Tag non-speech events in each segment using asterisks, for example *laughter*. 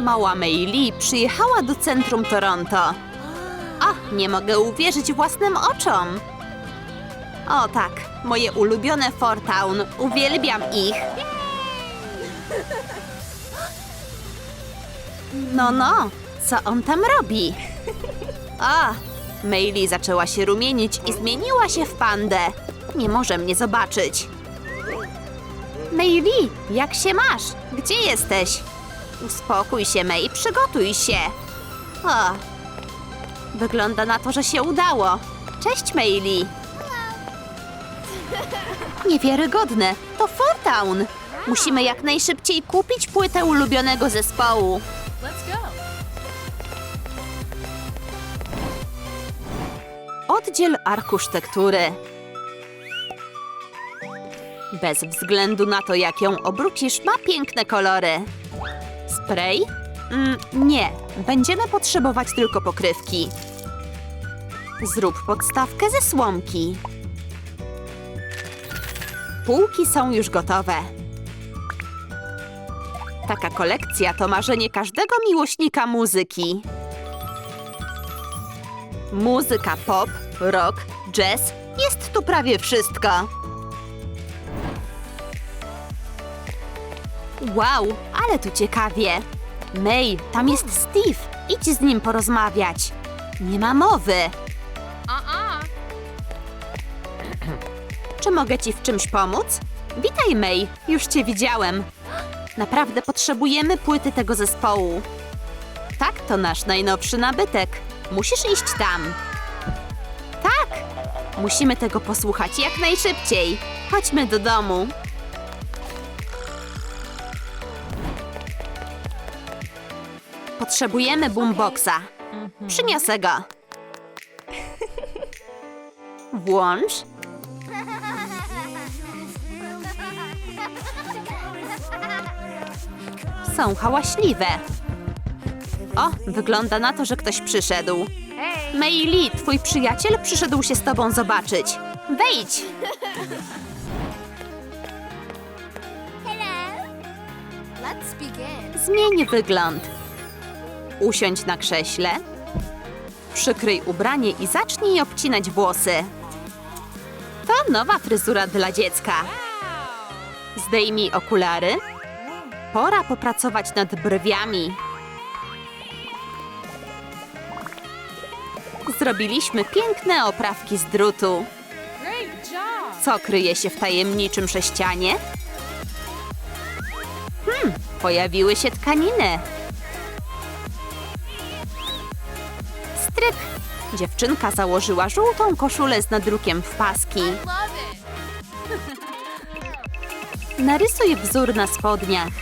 Mała Meili przyjechała do centrum Toronto. O, nie mogę uwierzyć własnym oczom. O tak, moje ulubione Fort Town. Uwielbiam ich. No, no, co on tam robi? A, Meili zaczęła się rumienić i zmieniła się w pandę. Nie może mnie zobaczyć. Meili, jak się masz? Gdzie jesteś? Uspokój się, May, przygotuj się. O, wygląda na to, że się udało. Cześć, Meili. Niewiarygodne, to Fort Town. Musimy jak najszybciej kupić płytę ulubionego zespołu. Let's go. Oddziel arkusz tektury. Bez względu na to, jak ją obrócisz, ma piękne kolory. Spray? Mm, nie, będziemy potrzebować tylko pokrywki. Zrób podstawkę ze słomki. Półki są już gotowe. Taka kolekcja to marzenie każdego miłośnika muzyki. Muzyka pop, rock, jazz, jest tu prawie wszystko. Wow, ale tu ciekawie. May, tam jest Steve. Idź z nim porozmawiać. Nie ma mowy. Czy mogę ci w czymś pomóc? Witaj, May. Już cię widziałem. Naprawdę potrzebujemy płyty tego zespołu. Tak, to nasz najnowszy nabytek. Musisz iść tam. Tak! Musimy tego posłuchać jak najszybciej. Chodźmy do domu. Potrzebujemy boomboxa. Przyniosę go. Włącz. Są hałaśliwe. O, wygląda na to, że ktoś przyszedł. Meili, twój przyjaciel przyszedł się z tobą zobaczyć. Wejdź! Zmień wygląd. Usiądź na krześle. Przykryj ubranie i zacznij obcinać włosy. To nowa fryzura dla dziecka. Zdejmij okulary. Pora popracować nad brwiami. Zrobiliśmy piękne oprawki z drutu. Co kryje się w tajemniczym sześcianie? Hmm, pojawiły się tkaniny. Dziewczynka założyła żółtą koszulę z nadrukiem w paski. *laughs* Narysuj wzór na spodniach.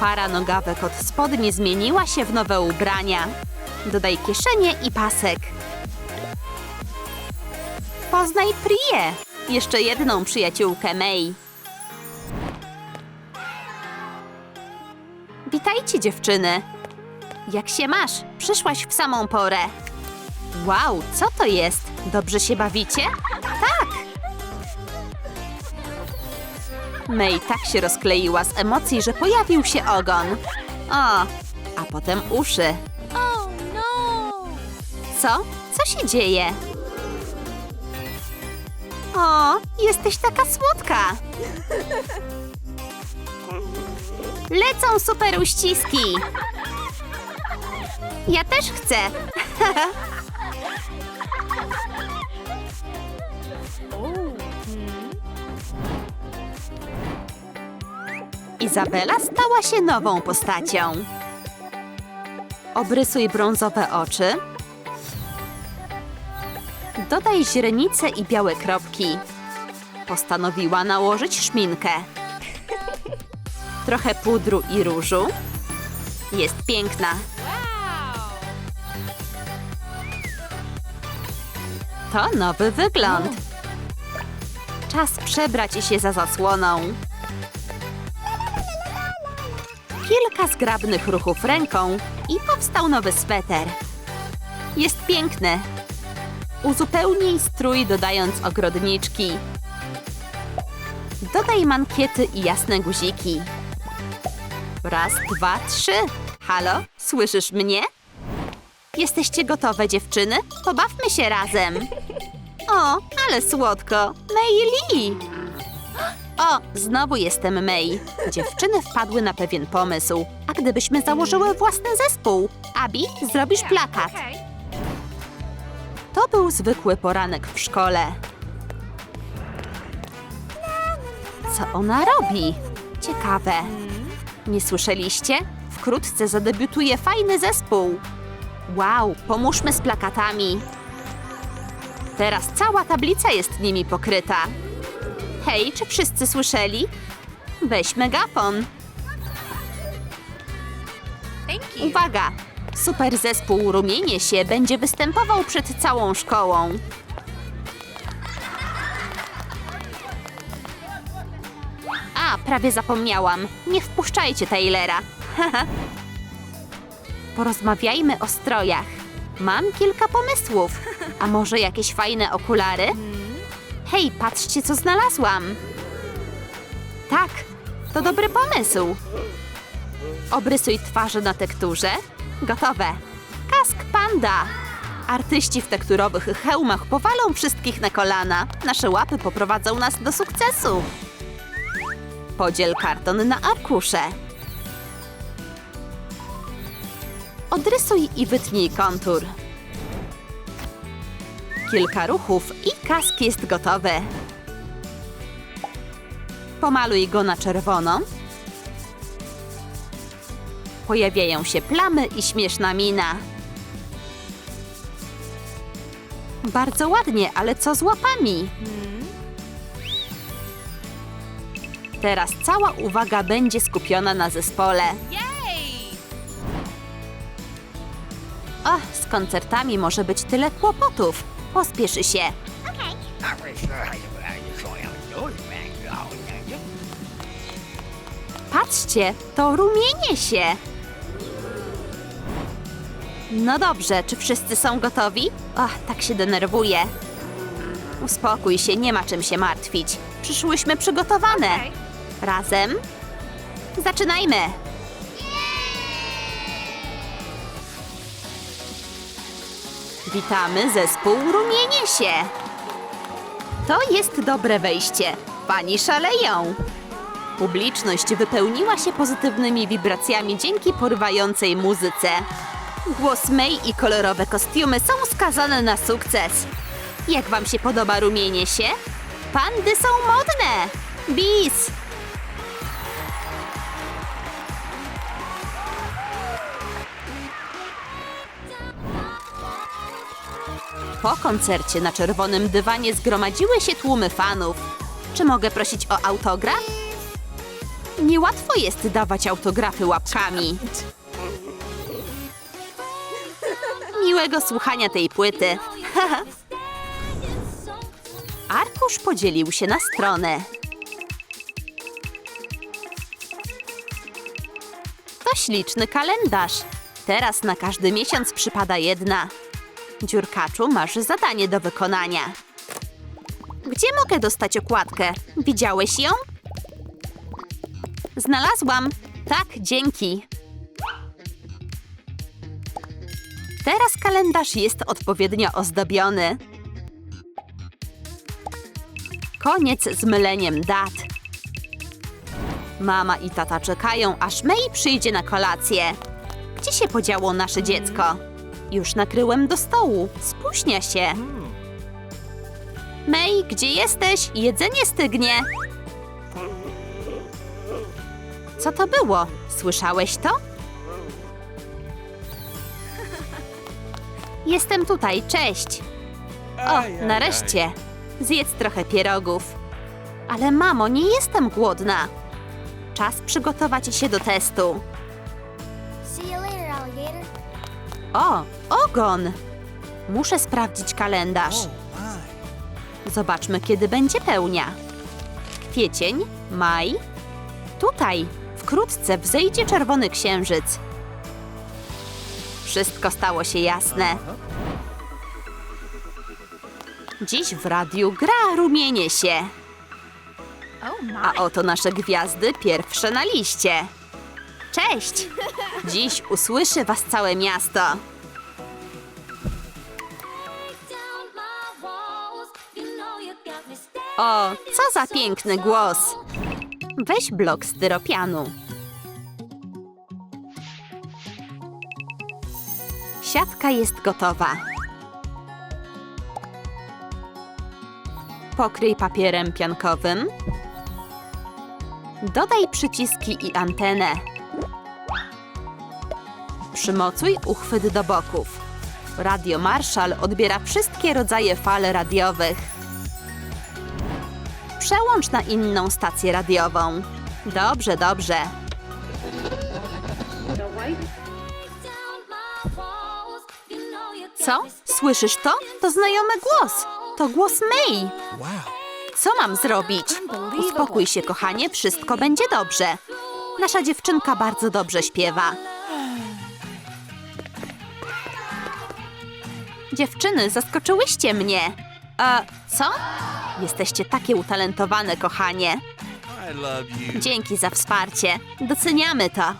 Para nogawek od spodni zmieniła się w nowe ubrania. Dodaj kieszenie i pasek. Poznaj Prię, jeszcze jedną przyjaciółkę May. Witajcie dziewczyny. Jak się masz? Przyszłaś w samą porę. Wow, co to jest? Dobrze się bawicie? Tak! May tak się rozkleiła z emocji, że pojawił się ogon. O, a potem uszy. Oh no. Co? Co się dzieje? O, jesteś taka słodka. Lecą super uściski. Ja też chcę. Izabela stała się nową postacią. Obrysuj brązowe oczy. Dodaj źrenice i białe kropki. Postanowiła nałożyć szminkę. Trochę pudru i różu. Jest piękna. To nowy wygląd. Czas przebrać się za zasłoną. Kilka zgrabnych ruchów ręką i powstał nowy sweter. Jest piękny. Uzupełnij strój dodając ogrodniczki. Dodaj mankiety i jasne guziki. Raz, dwa, trzy. Halo, słyszysz mnie? Jesteście gotowe, dziewczyny? Pobawmy się razem. O, ale słodko. May Lee. O, znowu jestem May. Dziewczyny wpadły na pewien pomysł. A gdybyśmy założyły własny zespół? Abi, zrobisz plakat. Okay. To był zwykły poranek w szkole. Co ona robi? Ciekawe. Nie słyszeliście? Wkrótce zadebiutuje fajny zespół. Wow, pomóżmy z plakatami. Teraz cała tablica jest nimi pokryta. Hej, czy wszyscy słyszeli? Weź megafon. Uwaga! Super zespół Rumienie się będzie występował przed całą szkołą. A, prawie zapomniałam. Nie wpuszczajcie Taylora. *laughs* Porozmawiajmy o strojach. Mam kilka pomysłów. A może jakieś fajne okulary? Hej, patrzcie, co znalazłam. Tak, to dobry pomysł. Obrysuj twarze na tekturze. Gotowe. Kask panda. Artyści w tekturowych hełmach powalą wszystkich na kolana. Nasze łapy poprowadzą nas do sukcesu. Podziel karton na arkusze. Odrysuj i wytnij kontur. Kilka ruchów i kask jest gotowy. Pomaluj go na czerwono. Pojawiają się plamy i śmieszna mina. Bardzo ładnie, ale co z łapami? Teraz cała uwaga będzie skupiona na zespole. Och, z koncertami może być tyle kłopotów. Pospieszy się. Patrzcie, to rumienie się. No dobrze, czy wszyscy są gotowi? Ach, tak się denerwuję. Uspokój się, nie ma czym się martwić. Przyszłyśmy przygotowane. Razem. Zaczynajmy. Witamy zespół Rumienie się. To jest dobre wejście. Pani szaleją. Publiczność wypełniła się pozytywnymi wibracjami dzięki porywającej muzyce. Głos May i kolorowe kostiumy są skazane na sukces. Jak wam się podoba rumienie się? Pandy są modne! Bis! Po koncercie na czerwonym dywanie zgromadziły się tłumy fanów. Czy mogę prosić o autograf? Niełatwo jest dawać autografy łapkami. Miłego słuchania tej płyty. *laughs* Arkusz podzielił się na strony. To śliczny kalendarz. Teraz na każdy miesiąc przypada jedna. Dziurkaczu, masz zadanie do wykonania. Gdzie mogę dostać okładkę? Widziałeś ją? Znalazłam. Tak, dzięki. Teraz kalendarz jest odpowiednio ozdobiony. Koniec z myleniem dat. Mama i tata czekają, aż May przyjdzie na kolację. Gdzie się podziało nasze dziecko? Już nakryłem do stołu. Spóźnia się. May, gdzie jesteś? Jedzenie stygnie. Co to było? Słyszałeś to? Jestem tutaj, cześć. O, nareszcie. Zjedz trochę pierogów. Ale mamo, nie jestem głodna. Czas przygotować się do testu. See you later, alligator. O, ogon! Muszę sprawdzić kalendarz. Zobaczmy, kiedy będzie pełnia. Kwiecień, maj. Tutaj, wkrótce wzejdzie czerwony księżyc. Wszystko stało się jasne. Dziś w radiu gra rumienie się. Oh. A oto nasze gwiazdy pierwsze na liście. Cześć! Dziś usłyszy was całe miasto. O, co za piękny głos! Weź blok styropianu. Siatka jest gotowa. Pokryj papierem piankowym. Dodaj przyciski i antenę. Przymocuj uchwyt do boków. Radio Marshall odbiera wszystkie rodzaje fal radiowych. Przełącz na inną stację radiową. Dobrze, dobrze. Co? Słyszysz to? To znajomy głos. To głos May. Co mam zrobić? Uspokój się, kochanie, wszystko będzie dobrze. Nasza dziewczynka bardzo dobrze śpiewa. Dziewczyny, zaskoczyłyście mnie. A co? Jesteście takie utalentowane, kochanie. Dzięki za wsparcie. Doceniamy to.